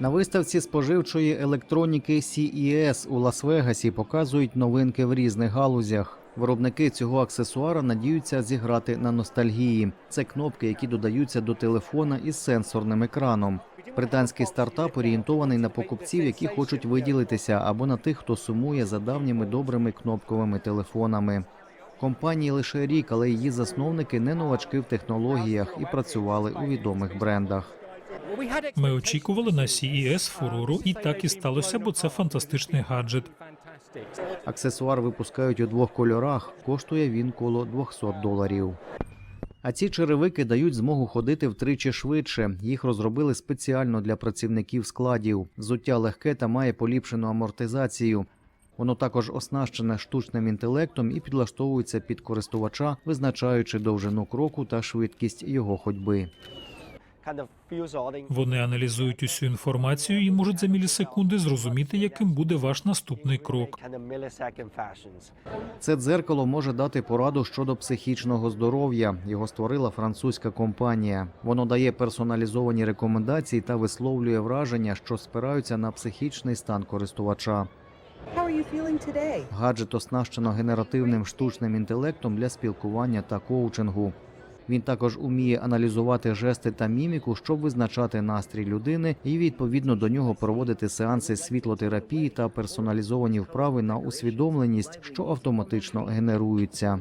На виставці споживчої електроніки CES у Лас-Вегасі показують новинки в різних галузях. Виробники цього аксесуара надіються зіграти на ностальгії. Це кнопки, які додаються до телефона із сенсорним екраном. Британський стартап орієнтований на покупців, які хочуть виділитися, або на тих, хто сумує за давніми добрими кнопковими телефонами. Компанії лише рік, але її засновники не новачки в технологіях і працювали у відомих брендах. Ми очікували на CES фурору, і так і сталося, бо це фантастичний гаджет. Аксесуар випускають у двох кольорах. Коштує він коло 200 доларів. А ці черевики дають змогу ходити втричі швидше. Їх розробили спеціально для працівників складів. Взуття легке та має поліпшену амортизацію. Воно також оснащене штучним інтелектом і підлаштовується під користувача, визначаючи довжину кроку та швидкість його ходьби. Вони аналізують усю інформацію і можуть за мілісекунди зрозуміти, яким буде ваш наступний крок. Це дзеркало може дати пораду щодо психічного здоров'я. Його створила французька компанія. Воно дає персоналізовані рекомендації та висловлює враження, що спираються на психічний стан користувача. Гаджет оснащено генеративним штучним інтелектом для спілкування та коучингу. Він також уміє аналізувати жести та міміку, щоб визначати настрій людини, і відповідно до нього проводити сеанси світлотерапії та персоналізовані вправи на усвідомленість, що автоматично генеруються.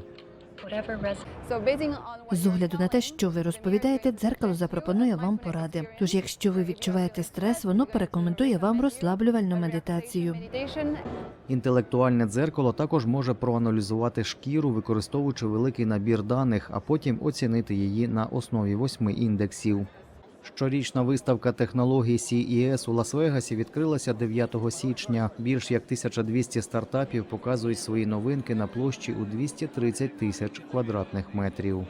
З огляду на те, що ви розповідаєте, дзеркало запропонує вам поради. Тож, якщо ви відчуваєте стрес, воно порекомендує вам розслаблювальну медитацію. Інтелектуальне дзеркало також може проаналізувати шкіру, використовуючи великий набір даних, а потім оцінити її на основі восьми індексів. Щорічна виставка технологій CES у Лас-Вегасі відкрилася 9 січня. Більш як 1200 стартапів показують свої новинки на площі у 230 тисяч квадратних метрів.